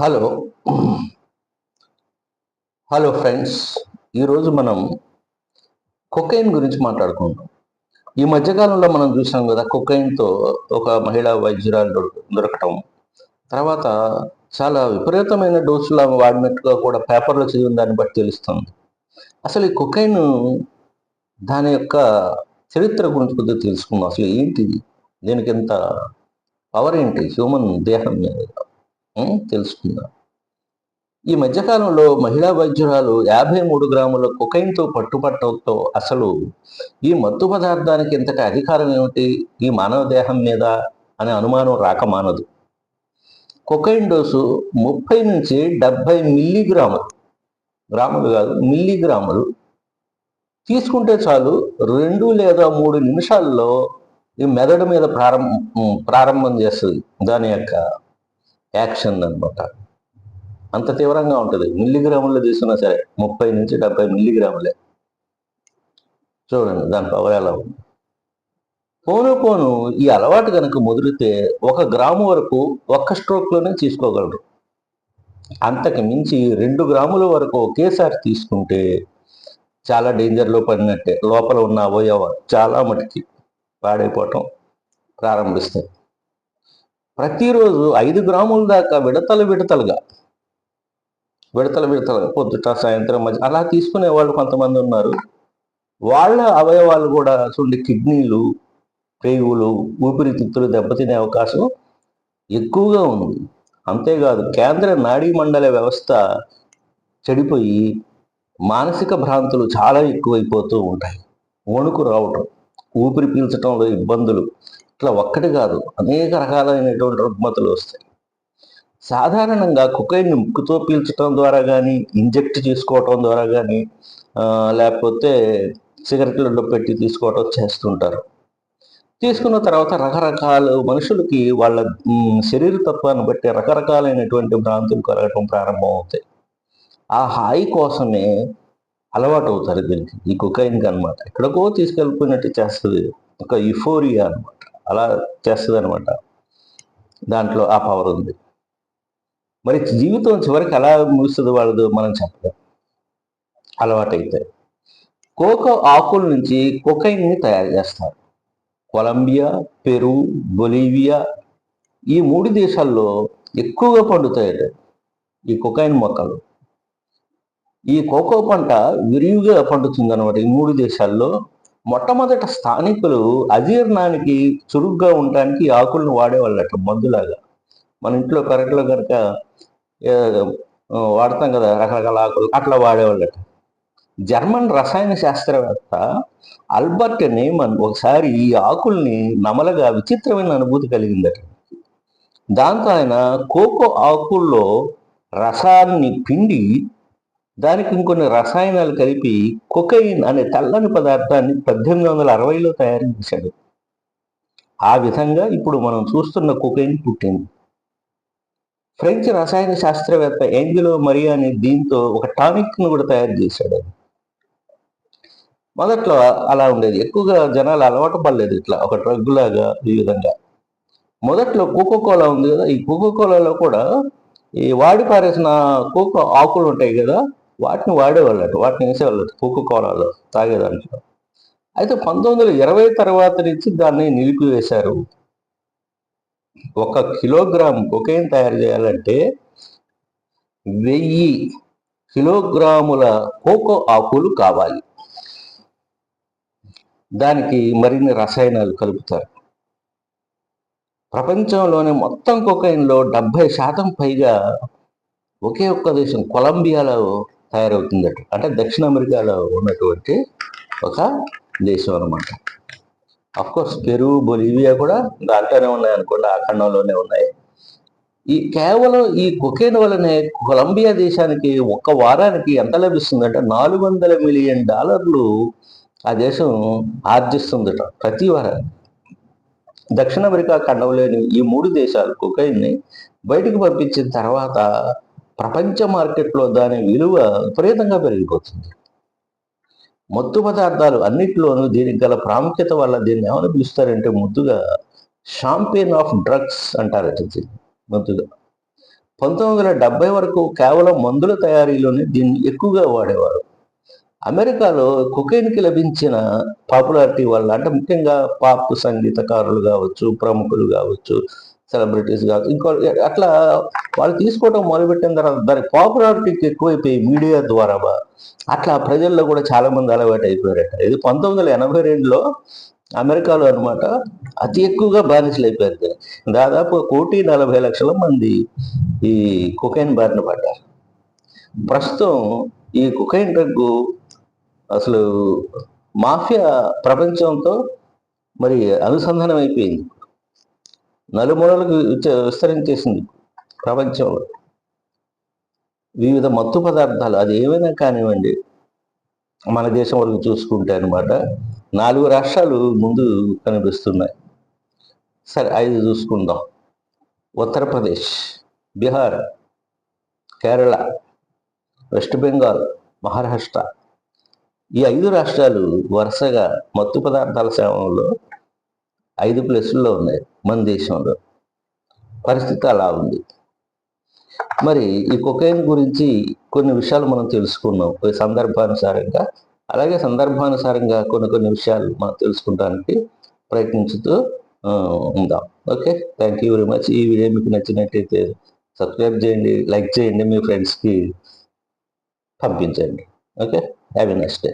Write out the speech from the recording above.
Hello. Hello friends ఈరోజు మనం cocaine గురించి మాట్లాడుకుందాం. ఈ మధ్యకాలంలో మనం చూసాం కదా కొకైన్తో ఒక మహిళా వైద్యురాలు దొరక- దొరకటం. తర్వాత చాలా విపరీతమైన డోసులు ఆమె వాడినట్టుగా కూడా పేపర్లో చదివిన దాన్ని బట్టి తెలుస్తుంది. అసలు ఈ కొకైన్ దాని యొక్క చరిత్ర గురించి కొద్దిగా తెలుసుకుందాం. అసలు ఏంటి దీనికి ఎంత పవర్ ఏంటి? హ్యూమన్ దేహం మీద తెలుసుకుందాం. ఈ మధ్యకాలంలో మహిళా వైద్యురాలు యాభై మూడు గ్రాముల కొకైన్తో పట్టుపట్టడంతో అసలు ఈ మత్తు పదార్థానికి ఇంతటి అధికారం ఏమిటి? ఈ మానవ దేహం మీద అనే అనుమానం రాక మానదు. కొకైన్ డోసు ముప్పై నుంచి డెబ్బై మిల్లీగ్రాములు గ్రాములు కాదు మిల్లీగ్రాములు తీసుకుంటే చాలు రెండు లేదా మూడు నిమిషాల్లో ఈ మెదడు మీద ప్రారంభం ప్రారంభం చేస్తుంది. దాని యొక్క యాక్షన్ అనమాట అంత తీవ్రంగా ఉంటుంది. మిల్లీగ్రాములు తీసుకున్నా సరే ముప్పై నుంచి డెబ్బై మిల్లీగ్రాములే. చూడండి దాని పవర్ ఎలా ఉంది? పోను పోను ఈ అలవాటు కనుక ముదిరితే ఒక గ్రాము వరకు ఒక్క స్ట్రోక్లోనే తీసుకోగలరు. అంతకు మించి రెండు గ్రాముల వరకు ఒకేసారి తీసుకుంటే చాలా డేంజర్లో పడినట్టే. లోపల ఉన్న అవయవాలు చాలా మటుకి పాడైపోవటం ప్రారంభిస్తాయి. ప్రతిరోజు ఐదు గ్రాముల దాకా విడతలు విడతలుగా విడతలు విడతలుగా పొద్దుట సాయంత్రం మధ్య అలా తీసుకునే వాళ్ళు కొంతమంది ఉన్నారు. వాళ్ళ అవయవాలు కూడా చూడండి కిడ్నీలు పేగులు ఊపిరితిత్తులు దెబ్బతినే అవకాశం ఎక్కువగా ఉంది. అంతేకాదు కేంద్ర నాడీ మండల వ్యవస్థ చెడిపోయి మానసిక భ్రాంతులు చాలా ఎక్కువైపోతూ ఉంటాయి. వణుకు రావటం ఊపిరి పీల్చడంలో ఇబ్బందులు ఇట్లా ఒక్కటి కాదు. అనేక రకాలైనటువంటి రుగ్మతలు వస్తాయి. సాధారణంగా కుకైన్ ముక్కుతో పీల్చడం ద్వారా కానీ ఇంజెక్ట్ చేసుకోవటం ద్వారా కానీ లేకపోతే సిగరెట్లలో పెట్టి తీసుకోవటం చేస్తుంటారు. తీసుకున్న తర్వాత రకరకాల మనుషులకి వాళ్ళ శరీర తత్వాన్ని బట్టి రకరకాలైనటువంటి భ్రాంతులు కలగటం ప్రారంభం అవుతాయి ఆ హాయి కోసమే అలవాటు అవుతారు దీనికి. ఈ కుకైన్కి అనమాట ఎక్కడికో తీసుకెళ్ళిపోయినట్టు చేస్తుంది. ఒక యుఫోరియా అనమాట అలా చేస్తుంది అనమాట దాంట్లో ఆ పవర్ ఉంది. మరి జీవితం చివరికి ఎలా ముగుస్తుంది వాళ్ళదు మనం చెప్పలేం. అలవాటైతే. కోకో ఆకుల నుంచి కొకైన్ని తయారు చేస్తారు. కొలంబియా పెరు బొలీవియా ఈ మూడు దేశాల్లో ఎక్కువగా పండుతాయి ఈ కొకైన్ మొక్కలు. ఈ కోకో పంట విరివిగా పండుతుంది అనమాట ఈ మూడు దేశాల్లో. మొట్టమొదట స్థానికులు అజీర్ణానికి చురుగ్గా ఉండటానికి ఈ ఆకులను వాడేవాళ్ళట మందులాగా. మన ఇంట్లో పెరట్లో కనుక వాడతాం కదా రకరకాల ఆకులు అట్లా వాడేవాళ్ళట. జర్మన్ రసాయన శాస్త్రవేత్త అల్బర్ట్ నేమన్ ఒకసారి ఈ ఆకుల్ని నమలగా విచిత్రమైన అనుభూతి కలిగిందట. దాంతో ఆయన కోకో ఆకుల్లో రసాన్ని పిండి దానికి ఇంకొన్ని రసాయనాలు కలిపి కొకైన్ అనే తెల్లని పదార్థాన్ని పద్దెనిమిది వందల అరవైలో తయారు చేశాడు. ఆ విధంగా ఇప్పుడు మనం చూస్తున్న కొకైన్ పుట్టింది. ఫ్రెంచ్ రసాయన శాస్త్రవేత్త ఏంజలో మరియాని దీంతో ఒక టానిక్ను కూడా తయారు చేశాడు మొదట్లో అలా ఉండేది. ఎక్కువగా జనాలు అలవాటు పడలేదు ఇట్లా ఒక డ్రగ్ లాగా ఈ విధంగా. మొదట్లో కోకో కోలా ఉంది కదా ఈ కోకో కోలాలో కూడా ఈ వాడి పారేసిన కోకో ఆకులు ఉంటాయి కదా వాటిని వాడేవాళ్ళట వాటిని వేసేవాళ్ళట కోకో కోలాలో తాగేదాంట్లో అయితే పంతొమ్మిది వందల ఇరవై తర్వాత నుంచి దాన్ని నిలిపివేశారు. ఒక కిలోగ్రామ్ కొకైన్ తయారు చేయాలంటే వెయ్యి కిలోగ్రాముల కోకో ఆకులు కావాలి. దానికి మరిన్ని రసాయనాలు కలుపుతారు. ప్రపంచంలోనే మొత్తం కొకైన్లో డెబ్బై శాతం పైగా ఒకే ఒక్క దేశం కొలంబియాలో తయారవుతుందట. అంటే దక్షిణ అమెరికాలో ఉన్నటువంటి ఒక దేశం అనమాట అఫ్కోర్స్ పెరు బొలీవియా కూడా దాంట్లోనే ఉన్నాయి అనుకోండి ఆ ఖండంలోనే ఉన్నాయి. ఈ కేవలం ఈ కొకేన్ వలనే కొలంబియా దేశానికి ఒక్క వారానికి ఎంత లభిస్తుందంటే నాలుగు వందల మిలియన్ డాలర్లు ఆ దేశం ఆర్జిస్తుందట ప్రతి వారం. దక్షిణ అమెరికా ఖండంలోని ఈ మూడు దేశాలు కొకైన్ని బయటకు పంపించిన తర్వాత ప్రపంచ మార్కెట్లో దాని విలువ విపరీతంగా పెరిగిపోతుంది. మత్తు పదార్థాలు అన్నిటిలోనూ దీనికి గల ప్రాముఖ్యత వల్ల దీన్ని ఏమని పిలుస్తారంటే ముద్దుగా షాంపియన్ ఆఫ్ డ్రగ్స్ అంటారు దీన్ని ముద్దుగా. పంతొమ్మిది వందల డెబ్బై వరకు కేవలం మందుల తయారీలోనే దీన్ని ఎక్కువగా వాడేవారు. అమెరికాలో కుకైన్కి లభించిన పాపులారిటీ వల్ల అంటే ముఖ్యంగా పాప్ సంగీతకారులు కావచ్చు ప్రముఖులు కావచ్చు సెలబ్రిటీస్ కాదు. ఇంకో అట్లా వాళ్ళు తీసుకోవడం మొదలుపెట్టిన తర్వాత దాని పాపులారిటీకి ఎక్కువైపోయి మీడియా ద్వారా అట్లా ప్రజల్లో కూడా చాలా మంది అలవాటు అయిపోయారట. ఇది పంతొమ్మిది వందల ఎనభై రెండులో అమెరికాలో అనమాట అతి ఎక్కువగా బానిసలు అయిపోయారు దాదాపు కోటి నలభై లక్షల మంది ఈ కుకైన్ బారిన పడ్డారు ప్రస్తుతం ఈ కుకైన్ డ్రగ్గు అసలు మాఫియా ప్రపంచంతో మరి అనుసంధానం అయిపోయింది నలుమూలలకు విచ- విస్తరించేసింది ప్రపంచంలో. వివిధ మత్తు పదార్థాలు అది ఏమైనా కానివ్వండి. మన దేశం వరకు చూసుకుంటే అనమాట నాలుగు రాష్ట్రాలు ముందు కనిపిస్తున్నాయి. సరే ఐదు చూసుకుందాం. ఉత్తరప్రదేశ్ బీహార్ కేరళ వెస్ట్ బెంగాల్ మహారాష్ట్ర. ఈ ఐదు రాష్ట్రాలు వరుసగా మత్తు పదార్థాల సేవలో ఐదు ప్లేసుల్లో ఉన్నాయి మన దేశంలో. పరిస్థితి అలా ఉంది. మరి ఈ కొకైన్ గురించి కొన్ని విషయాలు మనం తెలుసుకున్నాం సందర్భానుసారంగా అలాగే సందర్భానుసారంగా కొన్ని కొన్ని విషయాలు మనం తెలుసుకోవడానికి ప్రయత్నించుతూ ఉందాం. Okay? Thank you very much. ఈ వీడియో మీకు నచ్చినట్టయితే సబ్స్క్రైబ్ చేయండి లైక్ చేయండి మీ ఫ్రెండ్స్కి పంపించండి. Okay? Have a next day.